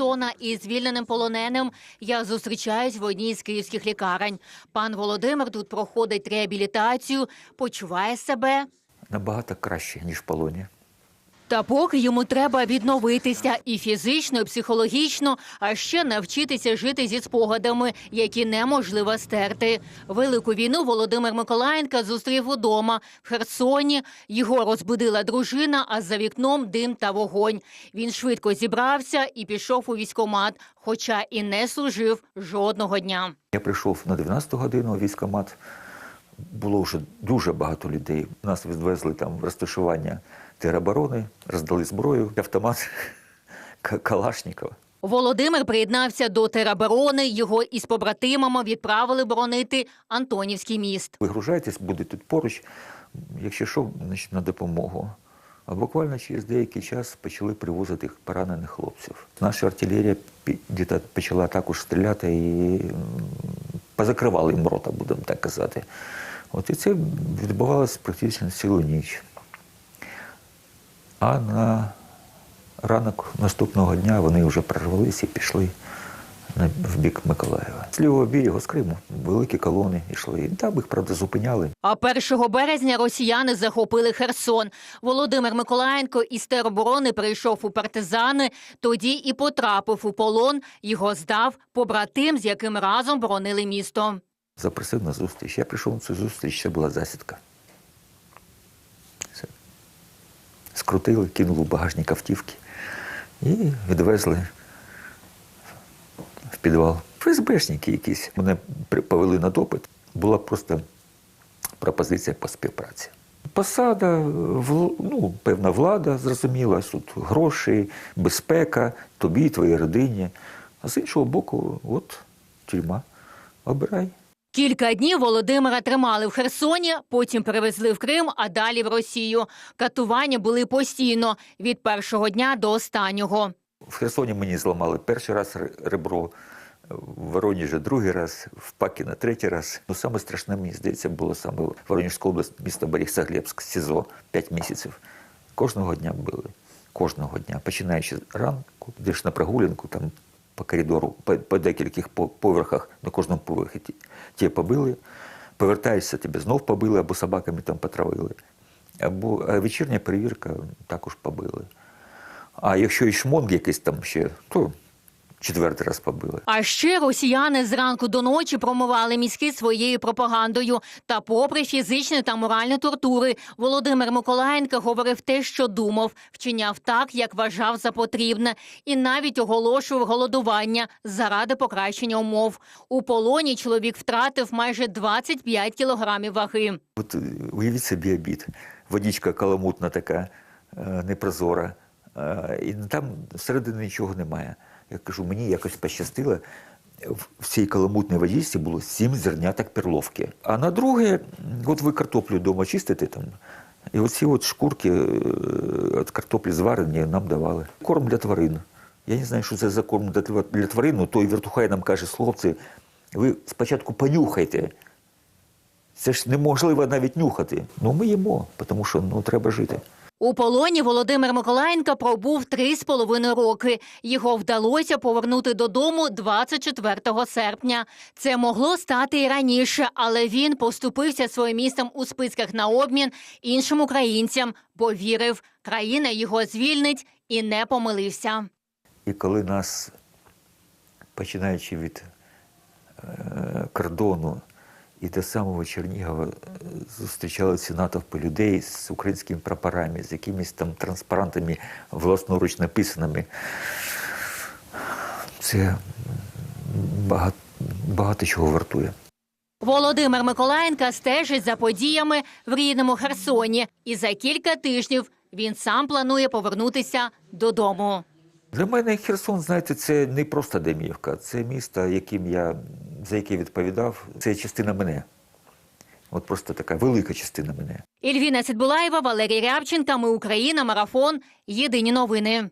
Херсона із звільненим полоненим я зустрічаюсь в одній з київських лікарень. Пан Володимир тут проходить реабілітацію, почуває себе. Набагато краще, ніж в полоні. Та поки йому треба відновитися і фізично, і психологічно, а ще навчитися жити зі спогадами, які неможливо стерти. Велику війну Володимир Миколаєнко зустрів удома в Херсоні. Його розбудила дружина, а за вікном дим та вогонь. Він швидко зібрався і пішов у військомат, хоча і не служив жодного дня. Я прийшов на 12 годину у військкомат. Було вже дуже багато людей. Нас відвезли там в розташування тероборони, роздали зброю, автомат Калашникова. Володимир приєднався до тероборони. Його із побратимами відправили боронити Антонівський міст. Вигружайтесь, буде тут поруч. Якщо що, значить на допомогу. А буквально через деякий час почали привозити поранених хлопців. Наша артилерія почала також стріляти і позакривали їм рота, будемо так казати. От і це відбувалося практично цілу ніч. А на ранок наступного дня вони вже прорвалися і пішли в бік Миколаєва. З лівого берегу, з Криму, великі колони йшли. Там їх, правда, зупиняли. А 1 березня росіяни захопили Херсон. Володимир Миколаєнко із тероборони прийшов у партизани, тоді і потрапив у полон. Його здав побратим, з яким разом боронили місто. Запросив на зустріч. Я прийшов на цю зустріч, це була засідка. Все. Скрутили, кинули в багажник автівки і відвезли в підвал. ФСБшники якісь. Мене повели на допит. Була просто пропозиція по співпраці. Посада, ну, певна влада, зрозуміла, тут гроші, безпека, тобі, твоїй родині. А з іншого боку, от тюрма. Обирай. Кілька днів Володимира тримали в Херсоні, потім перевезли в Крим, а далі в Росію. Катування були постійно від першого дня до останнього. В Херсоні мені зламали перший раз ребро, в Воронежі другий раз, в Пакіна третій раз. Ну, саме страшне, мені здається, було саме Воронежська область, місто Борисоглебськ, СІЗО, 5 місяців. Кожного дня били. Кожного дня. Починаючи ранку, йдеш на прогулянку, там по коридору, по, по декільких поверхах, на кожному поверхі ті- побили, повертаєшся, тебе знов побили, або собаками там потравили. Або вечірня перевірка також побили. А якщо і шмонг якийсь там ще, то четвертий раз побили. А ще росіяни зранку до ночі промивали мізки своєю пропагандою. Та, попри фізичні та моральні тортури, Володимир Миколаєнко говорив те, що думав, вчиняв так, як вважав за потрібне, і навіть оголошував голодування заради покращення умов. У полоні чоловік втратив майже 25 кілограмів ваги. От е, уявіть собі обід. Водичка каламутна така, е, непрозора. е, І там всередині нічого немає. Я кажу, мені якось пощастило. В цій каламутній водичці було сім зерняток перловки. А на друге, от ви картоплю вдома чистите там. І оці от шкурки е, від картоплі зварені нам давали. Корм для тварин. Я не знаю, що це за корм для тварин, але той вертухай нам каже, хлопці, ви спочатку понюхайте. Це ж неможливо навіть нюхати. Ну ми їмо, тому що ну треба жити. У полоні Володимир Миколаєнко пробув три з половиною роки. Його вдалося повернути додому 24 серпня. Це могло стати і раніше, але він поступився своїм містом у списках на обмін іншим українцям, бо вірив, країна його звільнить і не помилився. І коли нас, починаючи від е, кордону і до самого Чернігова, е, зустрічали ці натовпи людей з українськими прапорами, з якимись там транспарантами власноруч написаними. Це багато, багато чого вартує. Володимир Миколаєнко стежить за подіями в рідному Херсоні, і за кілька тижнів він сам планує повернутися додому. Для мене Херсон, знаєте, це не просто Деміївка, це місто, яким я, за яке відповідав. Це частина мене. От просто така велика частина мене. Ільвіна Сідбулаєва, Валерій Рябченка. Ми Україна. Марафон. Єдині новини.